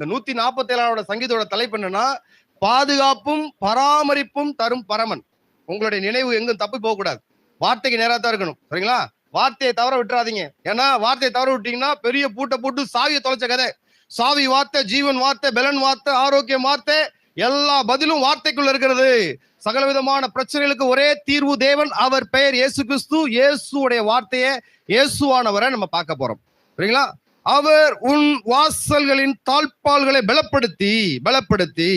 இந்த நூத்தி நாற்பத்தி ஏழாவோட சங்கீதோட தலைப்பு என்னன்னா பாதுகாப்பும் பராமரிப்பும் தரும் பரமன். உங்களுடைய நினைவு எங்கும் தப்பி போக கூடாது வார்த்தைக்கு நேரா தான் இருக்கணும். சரிங்களா? வார்த்தையை தவற விட்டுறாதீங்க. ஏன்னா வார்த்தையை தவற விட்டீங்கன்னா பெரிய பூட்டை போட்டு சாவியை தொலைச்ச கதை. சாவி வார்த்தை ஜீவன் வார்த்தை பெலன் வார்த்தை ஆரோக்கியம் வார்த்தை எல்லா பதிலும் வார்த்தைக்குள்ள இருக்கிறது. சகல விதமான பிரச்சனைகளுக்கு ஒரே தீர்வு தேவன் அவர் பெயர் இயேசு கிறிஸ்து. இயேசுடைய வார்த்தையை இயேசுவானவரை நம்ம பார்க்க போறோம். சரிங்களா? அவர் உன் வாசல்களின் தாழ்பால்களை பலப்படுத்தி பலப்படுத்தி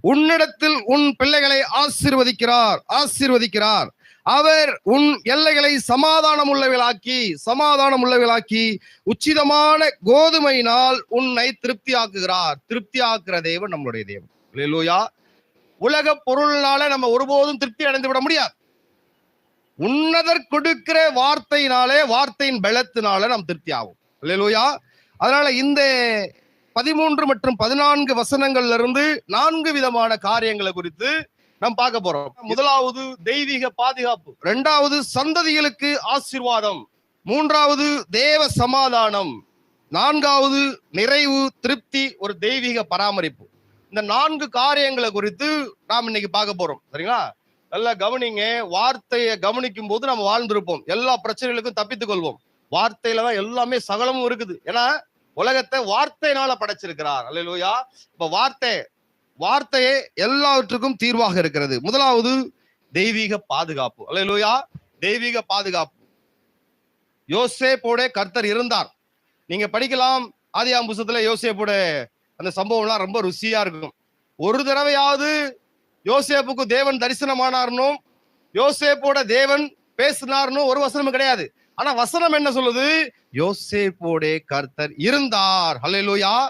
உன்னிடத்தில் உன் பிள்ளைகளை ஆசிர்வதிக்கிறார் ஆசிர்வதிக்கிறார். அவர் உன் எல்லைகளை சமாதானம் உள்ளவர்களாக்கி சமாதானம் உள்ளவர்களாக்கி உச்சிதமான கோதுமையினால் உன்னை திருப்தியாக்குகிறார். திருப்தியாக்குற தேவன் நம்மளுடைய தேவன். இல்லையா உலக பொருள்னால நம்ம ஒருபோதும் திருப்தி அடைந்து விட முடியாது. உன்னதர் கொடுக்கிற வார்த்தையினாலே வார்த்தையின் பலத்தினால நாம் திருப்தி ஆகும் இல்லையா அதனால இந்த பதிமூன்று மற்றும் பதினான்கு வசனங்கள்ல இருந்து நான்கு விதமான காரியங்களை குறித்து நாம் பார்க்க போறோம். முதலாவது தெய்வீக பாதுகாப்பு. இரண்டாவது சந்ததிகளுக்கு ஆசீர்வாதம். மூன்றாவது தேவ சமாதானம். நான்காவது நிறைவு திருப்தி ஒரு தெய்வீக பராமரிப்பு. இந்த நான்கு காரியங்களை குறித்து நாம் இன்னைக்கு பார்க்க போறோம். சரிங்களா? நல்லா கவனிங்க. வார்த்தையை கவனிக்கும் போது நம்ம வாழ்ந்திருப்போம். எல்லா பிரச்சனைகளுக்கும் தப்பித்துக் கொள்வோம். வார்த்தையில தான் எல்லாமே சகலமும் இருக்குது. ஏன்னா உலகத்தை வார்த்தையினால படைச்சிருக்கிறார். அல்லா இப்ப வார்த்தை வார்த்தையே எல்லாவற்றுக்கும் தீர்வாக இருக்கிறது. முதலாவது தெய்வீக பாதுகாப்பு. அல்லா தெய்வீக பாதுகாப்பு. யோசேப்போட கர்த்தர் இருந்தார். நீங்க படிக்கலாம் ஆதியாம் புஸ்தத்துல யோசேப்போட அந்த சம்பவம்லாம் ரொம்ப ருசியா இருக்கும். ஒரு தடவையாவது யோசேப்புக்கு தேவன் தரிசனமானார்னும் யோசேப்போட தேவன் பேசினார்னும் ஒரு வசனமும் கிடையாது. ஆனா வசனம் என்ன சொல்லுது? யோசேப்போடே கர்த்தர் இருந்தார். ஹalleluya.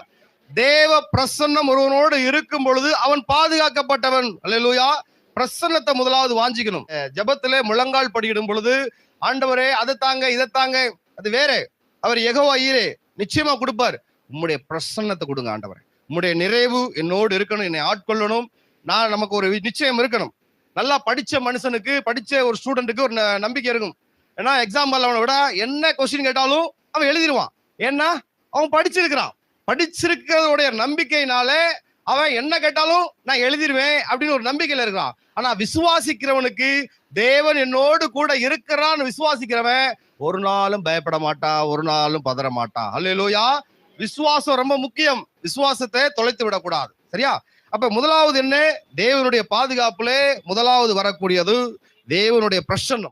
தேவ பிரசன்னம் ஒருவனோடு இருக்கும் பொழுது அவன் பாதுகாக்கப்பட்டவன். ஹalleluya. பிரசன்னத்தை முதலாவது வாஞ்சிக்கணும். ஜபத்துல முழங்கால் படியிடும் பொழுது ஆண்டவரே அதை தாங்க இதை தாங்க அது வேற. அவர் எகோவா ஈரே நிச்சயமா கொடுப்பார். உம்முடைய பிரசன்னத்தை கொடுங்க ஆண்டவரே. உம்முடைய நிறைவு என்னோடு இருக்கணும் என்னை ஆட்கொள்ளணும். நான் நமக்கு ஒரு நிச்சயம் இருக்கணும். நல்லா படிச்ச மனுஷனுக்கு படிச்ச ஒரு ஸ்டூடெண்ட்டுக்கு ஒரு ந- நம்பிக்கை இருக்கும் ஏன்னா எக்ஸாம் அவனை விட என்ன கொஸ்டின் கேட்டாலும் அவன் எழுதிடுவான். ஏன்னா அவன் படிச்சிருக்கிறான். படிச்சிருக்கிறதோடைய நம்பிக்கையினாலே அவன் என்ன கேட்டாலும் நான் எழுதிடுவேன் அப்படின்னு ஒரு நம்பிக்கையில இருக்கிறான். ஆனா விசுவாசிக்கிறவனுக்கு தேவன் என்னோடு கூட இருக்கிறான்னு விசுவாசிக்கிறவன் ஒரு நாளும் பயப்பட மாட்டான் ஒரு நாளும் பதற மாட்டான். அல்லையிலோயா விசுவாசம் ரொம்ப முக்கியம். விசுவாசத்தை தொலைத்து விடக்கூடாது. சரியா? அப்ப முதலாவது என்ன? தேவனுடைய பாதுகாப்புல முதலாவது வரக்கூடியது தேவனுடைய பிரசன்னம்.